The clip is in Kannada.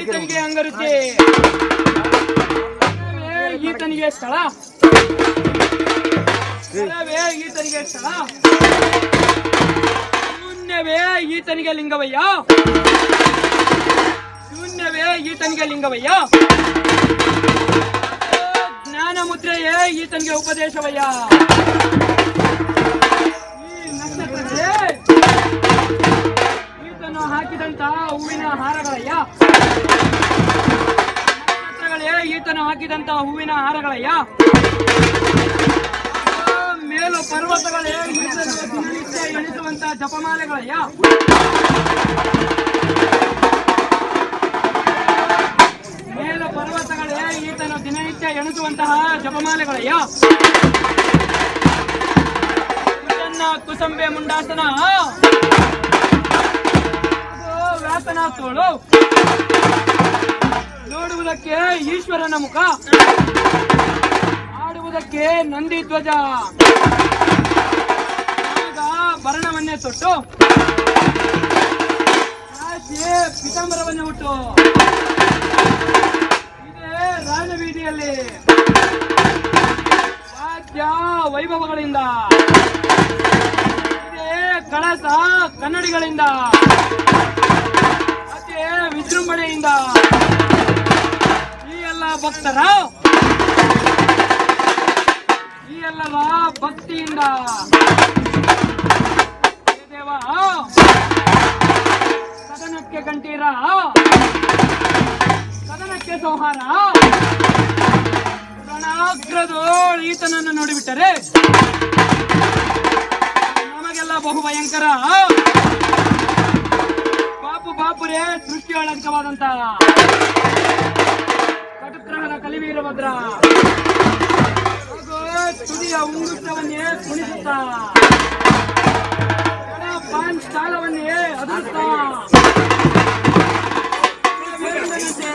ಈತನಿಗೆ ಅಂಗರುತ್ತೆ ಈತನಿಗೆ ಸ್ಥಳ. ಸ್ಥಳವೇ ಈತನಿಗೆ ಸ್ಥಳ. ಶೂನ್ಯವೇ ಈತನಿಗೆ ಲಿಂಗವಯ್ಯ. ಶೂನ್ಯವೇ ಈತನಿಗೆ ಲಿಂಗವಯ್ಯ. ಜ್ಞಾನ ಮುದ್ರೆಯೇ ಈತನಿಗೆ ಉಪದೇಶವಯ್ಯ. ಈ ನಕ್ಷತ್ರಗಳೇ ಈತನು ಹಾಕಿದಂತಹ ಹೂವಿನ ಹಾರಗಳಯ್ಯ. ನಕ್ಷತ್ರಗಳೇ, ಈತನು ಹಾಕಿದಂತಹ ಹೂವಿನ ಹಾರಗಳಯ್ಯ. ಮೇಲು ಪರ್ವತಗಳೇ ದಿನನಿತ್ಯ ಎಣಿಸುವಂತಹ ಜಪಮಾಲೆಗಳಯ್ಯ. ಮೇಲು ಪರ್ವತಗಳೇ, ಈತನು ದಿನನಿತ್ಯ ಎಣಿಸುವಂತಹ ಜಪಮಾಲೆಗಳಯ್ಯ. ಕುಸಂಬೆ ಮುಂಡಾಸನ. ವ್ಯಾಸನ ತೋಳು. ನೋಡುವುದಕ್ಕೆ ಈಶ್ವರನ ಮುಖ. ಆಡುವುದಕ್ಕೆ ನಂದಿ ಧ್ವಜ. ಆಗ ಭರಣವನ್ನೇ ತೊಟ್ಟು. ರಾಶಿ ಪಿತಾಂಬರವನ್ನೇ ಹುಟ್ಟು ಇದೇ ರಾಜಬೀದಿಯಲ್ಲಿ ವಾದ್ಯ ವೈಭವಗಳಿಂದ. ಕಳಸ ಕನ್ನಡಿಗಳಿಂದ. ವಿಜೃಂಭಣೆಯಿಂದ ಈ ಎಲ್ಲ ಭಕ್ತರ, ಈ ಎಲ್ಲವ ಭಕ್ತಿಯಿಂದ ದೇವ, ಸದನಕ್ಕೆ ಕಂಠೀರ, ಸದನಕ್ಕೆ ಸಂಹಾರ ರಣಾಗ್ರದೋಳ್ ಈತನನ್ನು ನೋಡಿಬಿಟ್ಟರೆ ನಮಗೆಲ್ಲ ಬಹು ಭಯಂಕರ ಬಾಪು ಬಾಪುರೇ ಸೃಷ್ಟಿಯೊಳಂಕವಾದಂತ ಕಟುಗ್ರಹದ ಕಲಿವೀರಭದ್ರ ಹಾಗೂ ತುದಿಯ ಉಂಗುಷ್ಟವನ್ನೇ ಕುಣಿಸುತ್ತ ಪಾನ್ ಸ್ಥಾನವನ್ನೇ ಅದರುತ್ತ. ವೀರಭದ್ರನಂತೆ